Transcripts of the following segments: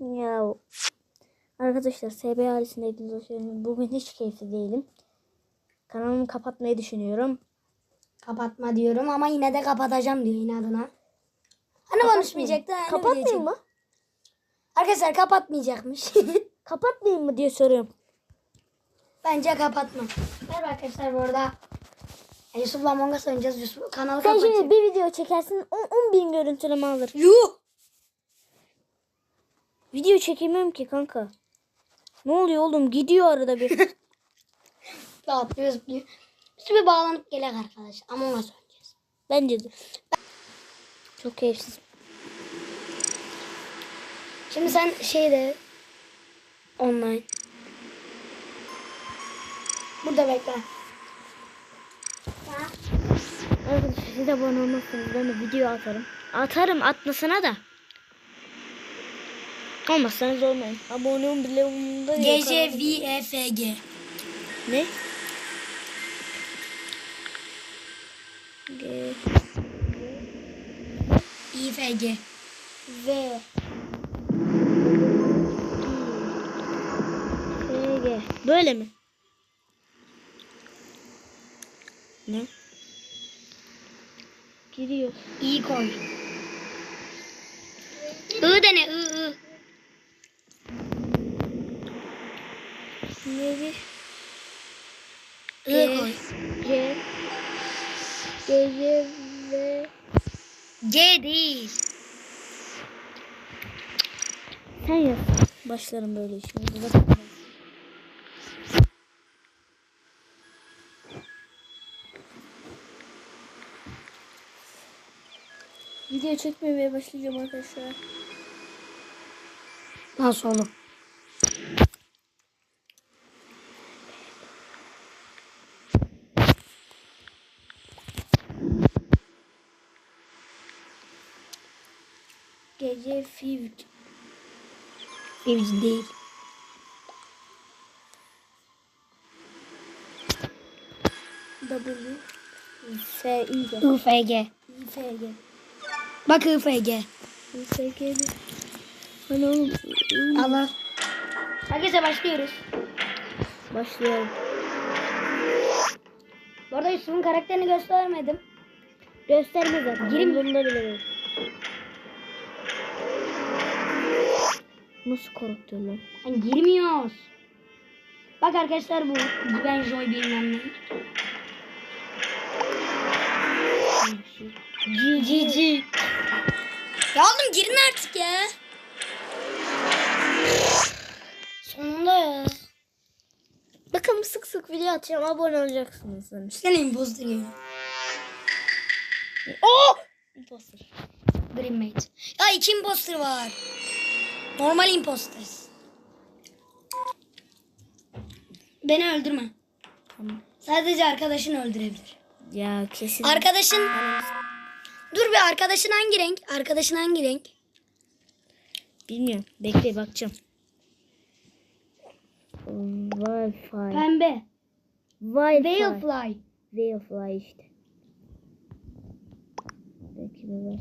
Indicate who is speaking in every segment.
Speaker 1: Ya arkadaşlar SB ailesinde geldiniz. Bugün hiç keyifli değilim. Kanalımı kapatmayı düşünüyorum.
Speaker 2: Kapatma diyorum ama yine de kapatacağım diyor inadına. Hani konuşmayacaktı. Hani
Speaker 1: Kapatmayayım mı?
Speaker 2: Arkadaşlar kapatmayacakmış.
Speaker 1: Kapatmayayım mı diye soruyorum.
Speaker 2: Bence kapatma. Merhaba arkadaşlar bu arada. Yusuf'la Among Us oynayacağız. Yusuf kanalı
Speaker 1: Sen
Speaker 2: kapatacak.
Speaker 1: şimdi bir video çekersin 10 bin görüntüleme alır.
Speaker 2: Yuh!
Speaker 1: Video çekemiyorum ki kanka. Ne oluyor oğlum? Gidiyor arada bir.
Speaker 2: Dağıtlıyor zıplıyor. Biz bir bağlanıp gelek arkadaş. Among Us oynayacağız.
Speaker 1: Bence de. Çok keyifsiz.
Speaker 2: Şimdi sen şeyde online. Burada bekle.
Speaker 1: Arkadaşlar siz de abone olmazsanız ben de video atarım. Atarım atmasına da. Olmazsanız olmayın. Abone olun bile umurumda değil.
Speaker 2: GCVEFG.
Speaker 1: Ne? G
Speaker 2: İFG.
Speaker 1: V G G Böyle mi? Ne? Giriyor.
Speaker 2: İyi koy. I de ne? I, I.
Speaker 1: Neydi?
Speaker 2: I koy.
Speaker 1: C G G V
Speaker 2: G değil.
Speaker 1: Sen yap. Başlarım böyle işine. Ben- Video çekmemeye başlayacağım arkadaşlar.
Speaker 2: Nasıl oğlum?
Speaker 1: Gece Fivd.
Speaker 2: Fevzi değil.
Speaker 1: W F I
Speaker 2: IFG.
Speaker 1: F G
Speaker 2: Bak IFG.
Speaker 1: I F G mi? Hani oğlum
Speaker 2: Allah. Herkese başlıyoruz.
Speaker 1: başlayalım.
Speaker 2: Bu arada Yusuf'un karakterini göstermedim.
Speaker 1: Gösterme zaten.
Speaker 2: Girin.
Speaker 1: Bunda bile değil. Nasıl lan?
Speaker 2: Yani girmiyoruz. Bak arkadaşlar bu. Ben Joy bilmem ne. Cici. Ya oğlum girin artık ya. Sonunda ya.
Speaker 1: Bakalım sık sık video atacağım. Abone olacaksınız. Hani.
Speaker 2: Sen imposter geliyor.
Speaker 1: Oh! Imposter.
Speaker 2: Green Mate. Ya iki imposter var. Normal imposters. Beni öldürme.
Speaker 1: Tamam.
Speaker 2: Sadece arkadaşını öldürebilir.
Speaker 1: Ya kesin.
Speaker 2: Arkadaşın... Dur bir arkadaşın hangi renk? Arkadaşın hangi renk?
Speaker 1: Bilmiyorum. Bekle bakacağım. Wi-Fi.
Speaker 2: Pembe.
Speaker 1: Wi-Fi.
Speaker 2: Veilfly.
Speaker 1: Veilfly işte. Belki de var.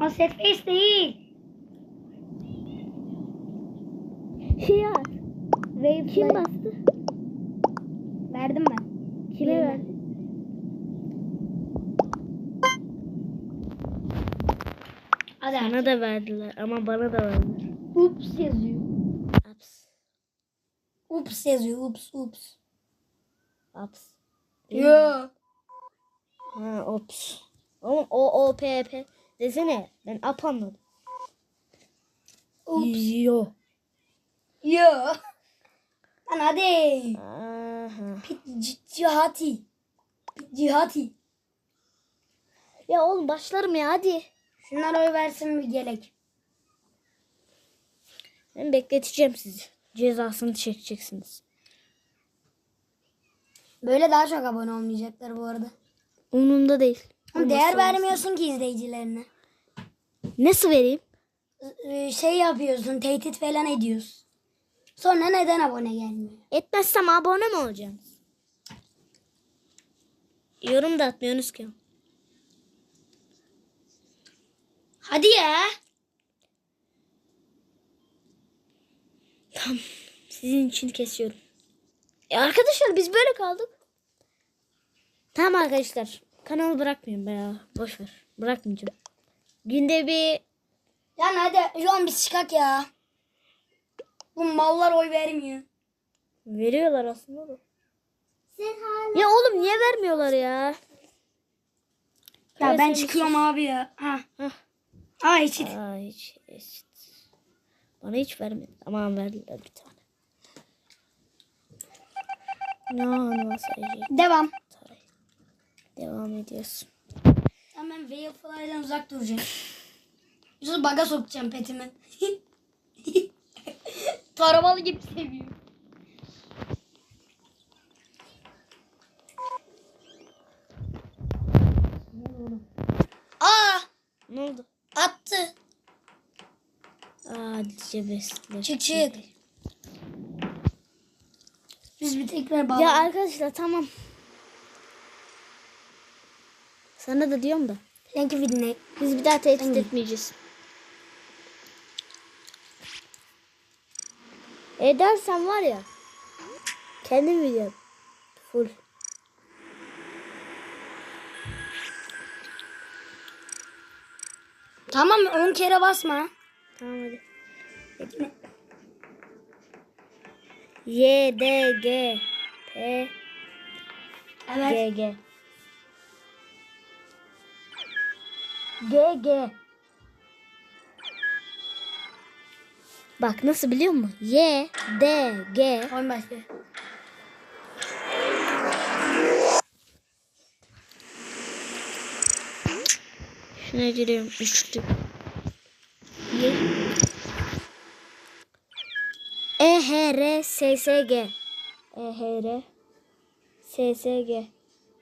Speaker 2: Aa set face değil.
Speaker 1: Şey at. Kim bastı?
Speaker 2: Verdim ben.
Speaker 1: Kime
Speaker 2: Birine.
Speaker 1: verdi?
Speaker 2: Hadi
Speaker 1: Bana da verdiler ama bana da verdiler.
Speaker 2: Ups yazıyor.
Speaker 1: Ups.
Speaker 2: Ups yazıyor. Ups ups.
Speaker 1: Ups.
Speaker 2: Yo.
Speaker 1: Ha ops. Oğlum o o p p desene. Ben up anladım.
Speaker 2: Ups.
Speaker 1: Yo.
Speaker 2: Yo. Lan hadi. Pit cihati. Pit cihati.
Speaker 1: Ya oğlum başlarım ya hadi.
Speaker 2: Şunlar oy versin bir gelek.
Speaker 1: Ben bekleteceğim sizi. Cezasını çekeceksiniz.
Speaker 2: Böyle daha çok abone olmayacaklar bu arada.
Speaker 1: Umurumda değil.
Speaker 2: Ama değer vermiyorsun ki izleyicilerine.
Speaker 1: Nasıl vereyim?
Speaker 2: Ee, Şey yapıyorsun, tehdit falan ediyorsun. Sonra neden abone gelmiyor?
Speaker 1: Etmezsem abone mi olacaksınız? Yorum da atmıyorsunuz ki.
Speaker 2: Hadi ya.
Speaker 1: Sizin için kesiyorum. E arkadaşlar biz böyle kaldık. Tamam arkadaşlar. Kanalı bırakmayayım be ya. Boş ver. Bırakmayacağım. Günde bir
Speaker 2: Yani hadi an biz çıkak ya. Bu mallar oy vermiyor.
Speaker 1: veriyorlar aslında da. Ya oğlum niye vermiyorlar ya?
Speaker 2: Ya ben çıkıyorum abi ya. Ha.
Speaker 1: Hah.
Speaker 2: Aa eşit.
Speaker 1: Aa, hiç eşit. Bana hiç vermedi. Aman verdiler bir tane. No, sayacak.
Speaker 2: Devam.
Speaker 1: Devam ediyorsun.
Speaker 2: Tamam ben Veilfly'den uzak duracağım. Yusuf baga sokacağım petimi. Tarabalı gibi seviyor. Aa
Speaker 1: Ne oldu?
Speaker 2: attı.
Speaker 1: Aa cebesler.
Speaker 2: Çık çık. Biz bir tekrar bağlı.
Speaker 1: Ya arkadaşlar tamam. Sana da diyorum da.
Speaker 2: Thank you.
Speaker 1: Biz bir daha tehdit etmeyeceğiz. Edersen var ya. Kendim biliyorum. Full.
Speaker 2: Tamam 10 kere basma.
Speaker 1: Tamam hadi. Y, D, G, P,
Speaker 2: Evet.
Speaker 1: G, G. G, G. Bak nasıl biliyor musun? Y, D, G.
Speaker 2: Oyun başlıyor.
Speaker 1: Şuna giriyorum. Üçlü. Y. E, H, R, S, S, G. E, H, R, S, S, G.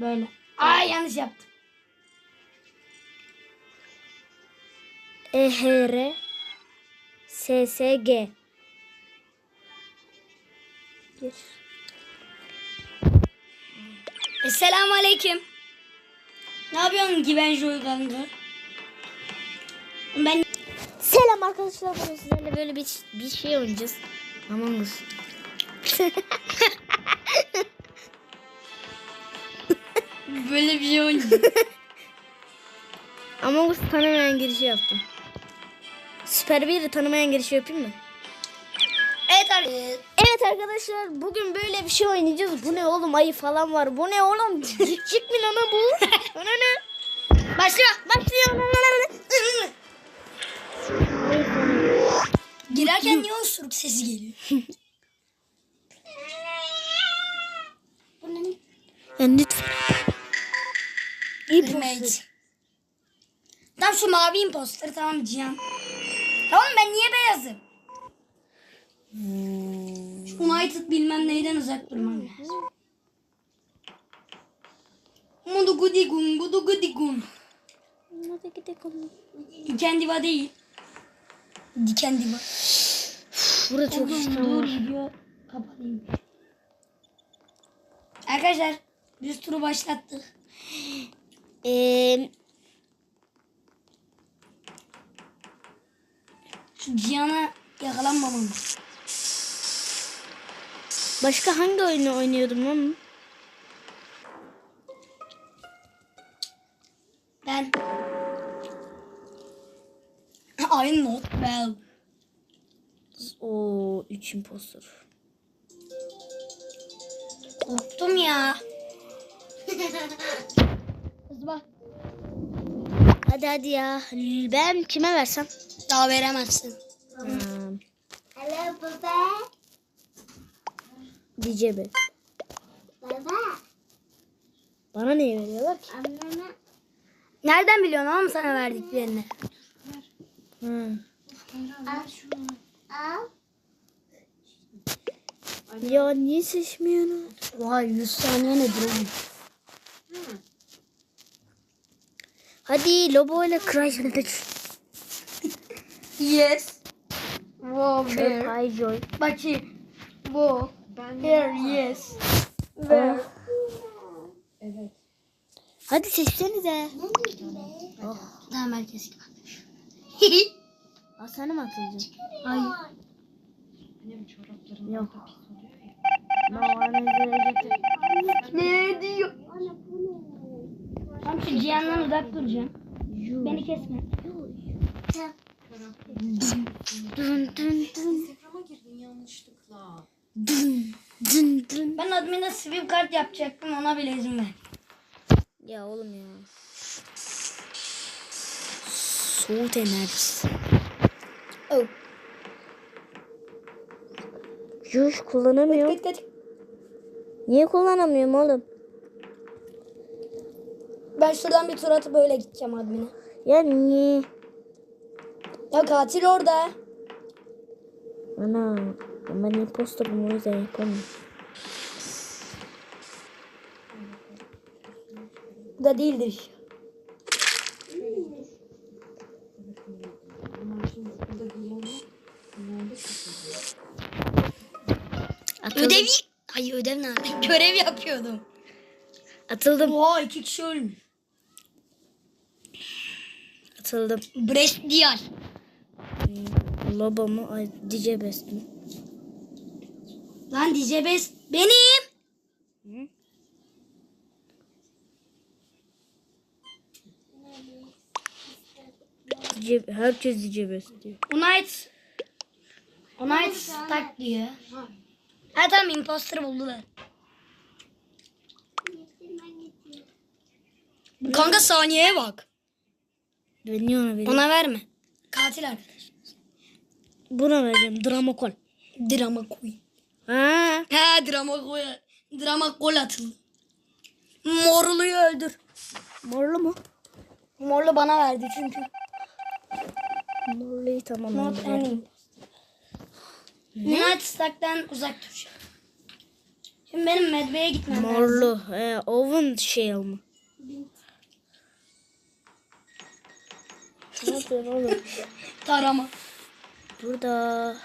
Speaker 2: Böyle. Aa yanlış yaptım.
Speaker 1: E, H, R, S, S, G. Gir.
Speaker 2: Esselamu Aleyküm. Ne yapıyorsun Givenjoy kanka? Ben
Speaker 1: Selam arkadaşlar. Bugün sizlerle böyle bir, bir şey oynayacağız. Among Us.
Speaker 2: böyle bir şey oynuyorum.
Speaker 1: Among Us tanımayan girişi yaptım. Süper 1'i tanımayan girişi yapayım mı?
Speaker 2: evet arkadaşlar.
Speaker 1: Evet arkadaşlar bugün böyle bir şey oynayacağız. Bu ne oğlum ayı falan var. Bu ne oğlum? Cik mi lan bu? O ne?
Speaker 2: Başla.
Speaker 1: Başlıyor.
Speaker 2: Girerken niye osuruk sesi geliyor? Bu ne?
Speaker 1: Ya lütfen. İyi.
Speaker 2: Tam şu mavi imposter tamam Cihan. Tamam ben niye beyazım? Şu United bilmem neyden uzak durmam lazım. Mudu gudi gun gudu gudi gun.
Speaker 1: Hadi gidelim.
Speaker 2: Diken diva değil. Diken diva.
Speaker 1: Burada çok
Speaker 2: dur video kapatayım. Arkadaşlar biz turu başlattık.
Speaker 1: Ee,
Speaker 2: Cihan'a yakalanmamamız.
Speaker 1: başka hangi oyunu oynuyordum lan?
Speaker 2: Ben I'm not well.
Speaker 1: Oo 3 impostor.
Speaker 2: Korktum ya. Kız bak.
Speaker 1: Hadi hadi ya. Ben kime versem?
Speaker 2: Daha veremezsin.
Speaker 1: Hmm,
Speaker 2: Hello baba.
Speaker 1: Be.
Speaker 2: Baba.
Speaker 1: Bana niye veriyorlar ki?
Speaker 2: Anneme. Nereden biliyorsun oğlum sana verdiklerini?
Speaker 1: Hmm.
Speaker 2: Al şunu. Al.
Speaker 1: Ya niye seçmiyorsun?
Speaker 2: Vay 100 saniye nedir oğlum?
Speaker 1: Hadi Lobo ile Crash.
Speaker 2: Yes. Wow,
Speaker 1: Çöp High Joy.
Speaker 2: Bakayım. Bu. Here, yes. Where?
Speaker 1: Hadi seçsenize.
Speaker 2: Tamam herkes gibi.
Speaker 1: Aa, sana mı atılacaksın?
Speaker 2: Hayır.
Speaker 1: Yok.
Speaker 2: Ne diyor? Cihan'dan uzak duracağım. Beni kesme.
Speaker 1: Dın dın dın
Speaker 3: Instagram'a girdin yanlışlıkla.
Speaker 1: dın dın dın.
Speaker 2: Ben adminde sweep kart yapacaktım ona bile izin ver.
Speaker 1: Ya oğlum ya. Soğut enerjisi.
Speaker 2: Oh.
Speaker 1: Juş kullanamıyorum.
Speaker 2: Tık tık.
Speaker 1: Niye kullanamıyorum oğlum?
Speaker 2: Ben şuradan bir tur atıp böyle gideceğim admine.
Speaker 1: Ya niye?
Speaker 2: Ya katil orada.
Speaker 1: Ana ben imposterım o yüzden yapamıyorum.
Speaker 2: Bu da değildir.
Speaker 1: Atıldım.
Speaker 2: Ödevi... Hayır ödev nerede? Görev yapıyordum.
Speaker 1: Atıldım.
Speaker 2: Oha iki kişi ölmüş.
Speaker 1: Atıldım.
Speaker 2: Brest Diyar.
Speaker 1: Lobo mu? Ay DJ Best mi?
Speaker 2: Lan DJ Best benim.
Speaker 1: DJ, herkes DJ Best diyor.
Speaker 2: Unite. Unite stack diyor. Ha tamam imposter buldular. Kanka saniyeye bak.
Speaker 1: Ben niye ona vereyim?
Speaker 2: Ona verme. Katil arkadaş.
Speaker 1: Buna vereceğim. Dramakol.
Speaker 2: Drama koy.
Speaker 1: Ha.
Speaker 2: He drama koy. Drama gol atıldı. Morluyu öldür.
Speaker 1: Morlu mu?
Speaker 2: Morlu bana verdi çünkü.
Speaker 1: Morluyu tamam.
Speaker 2: Not any. Unite stack'tan uzak dur. Şimdi benim medbeye gitmem lazım.
Speaker 1: Morlu. He, oven şey mı? Ne yapıyorsun oğlum?
Speaker 2: Tarama.
Speaker 1: Burada.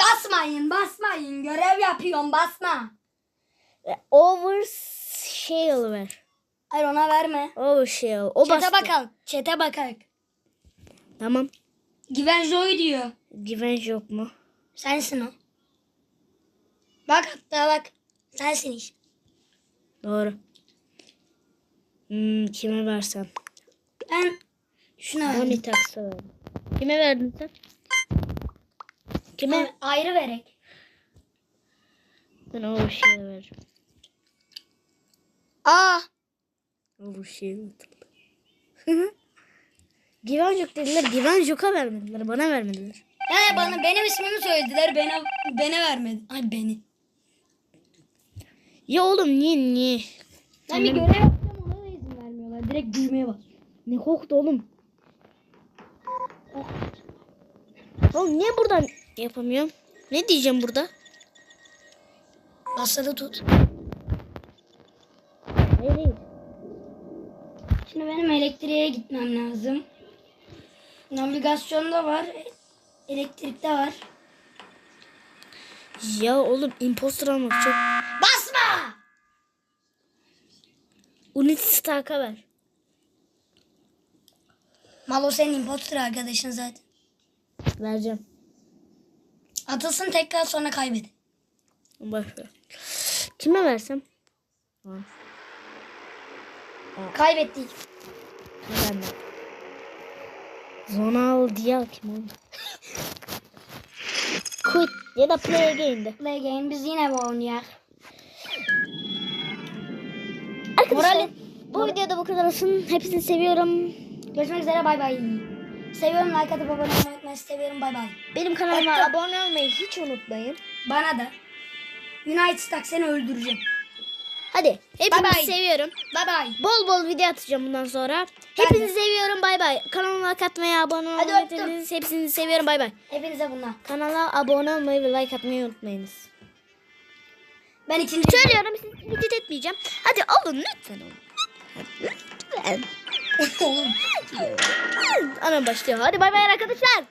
Speaker 2: Basmayın basmayın. Görev yapıyorum basma.
Speaker 1: E, Over shale ver.
Speaker 2: Hayır ona verme.
Speaker 1: Over shale. O
Speaker 2: Çete
Speaker 1: bastı.
Speaker 2: bakalım. Çete bakalım.
Speaker 1: Tamam.
Speaker 2: Güven Joy diyor.
Speaker 1: Güvenç yok mu?
Speaker 2: Sensin o. Bak hatta bak. Sensin işte.
Speaker 1: Doğru. Hmm, kime versem?
Speaker 2: Ben şuna verdim.
Speaker 1: Oni taksa ver. Kime verdin sen? Kime?
Speaker 2: Kime? Ayrı verek.
Speaker 1: Ben over shale vereceğim.
Speaker 2: Aa.
Speaker 1: Shale atıldı. Güven yok dediler. Yok'a vermediler. Bana vermediler.
Speaker 2: Yani bana benim ismimi söylediler. Bana bana vermedi. Ay beni.
Speaker 1: Ya oğlum niye niye?
Speaker 2: Ben bir görev yapacağım ona da izin vermiyorlar. Direkt düğmeye bas.
Speaker 1: Ne koktu oğlum? Oğlum niye buradan yapamıyorum? Ne diyeceğim burada?
Speaker 2: Basılı tut.
Speaker 1: Hayır.
Speaker 2: Şimdi benim elektriğe gitmem lazım. Navigasyonda var. Elektrikte var.
Speaker 1: Ya oğlum imposter almak çok...
Speaker 2: Basma!
Speaker 1: Unity Stark'a ver.
Speaker 2: Malo senin imposter arkadaşın zaten.
Speaker 1: Vereceğim.
Speaker 2: Atılsın tekrar sonra kaybedin.
Speaker 1: Ver. Kime versem? Ha,
Speaker 2: Kaybettik.
Speaker 1: ben de. Zonal Dial kim oğlum? Quit ya da play again'de.
Speaker 2: Play game biz yine bu oynuyor.
Speaker 1: Arkadaşlar
Speaker 2: Moralim-
Speaker 1: bu videoda bu kadar olsun. Hepsini seviyorum.
Speaker 2: Görüşmek üzere bay bay. Seviyorum like atıp abone olmayı unutmayın. Seviyorum bay bay.
Speaker 1: Benim kanalıma
Speaker 2: Öptüm.
Speaker 1: abone olmayı hiç unutmayın.
Speaker 2: Bana da. United Stack seni öldüreceğim.
Speaker 1: Hadi hepinizi
Speaker 2: Bye bye.
Speaker 1: seviyorum.
Speaker 2: Bay bay.
Speaker 1: Bol bol video atacağım bundan sonra.
Speaker 2: Ben
Speaker 1: Hepinizi seviyorum. Bay bay. Kanalıma katmayı, abone olmayı, hepinizi, seviyorum. Bay bay.
Speaker 2: Hepinize bunlar.
Speaker 1: Kanala abone olmayı ve like atmayı unutmayınız.
Speaker 2: Ben ikinci...
Speaker 1: Söylüyorum tehdit etmeyeceğim. Hadi alın lütfen olun. Lütfen. Anam başlıyor. Hadi bay bay arkadaşlar.